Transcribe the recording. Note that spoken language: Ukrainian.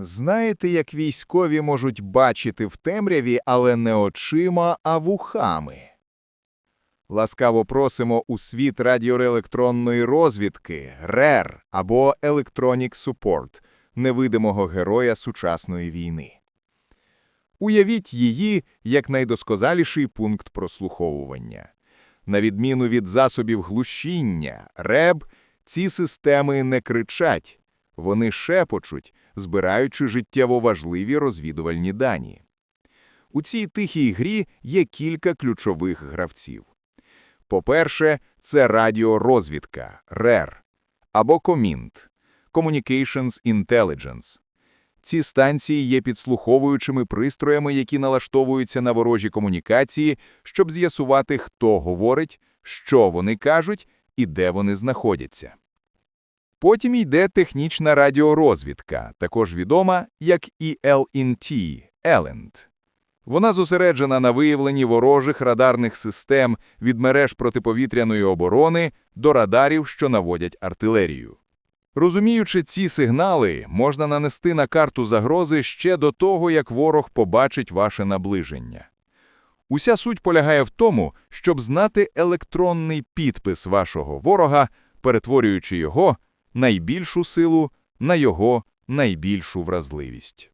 Знаєте, як військові можуть бачити в темряві, але не очима, а вухами? Ласкаво просимо у світ радіоелектронної розвідки РЕР або Electronic Support, невидимого героя сучасної війни. Уявіть її як найдоскозаліший пункт прослуховування. На відміну від засобів глушіння, РЕБ, ці системи не кричать, вони шепочуть, збираючи життєво важливі розвідувальні дані. У цій тихій грі є кілька ключових гравців. По-перше, це радіорозвідка РЕР або КОМІНТ – Communications Intelligence. Ці станції є підслуховуючими пристроями, які налаштовуються на ворожі комунікації, щоб з'ясувати, хто говорить, що вони кажуть і де вони знаходяться. Потім йде технічна радіорозвідка, також відома як ELNT – ELENT. Вона зосереджена на виявленні ворожих радарних систем від мереж протиповітряної оборони до радарів, що наводять артилерію. Розуміючи ці сигнали, можна нанести на карту загрози ще до того, як ворог побачить ваше наближення. Уся суть полягає в тому, щоб знати електронний підпис вашого ворога, перетворюючи його найбільшу силу на його найбільшу вразливість.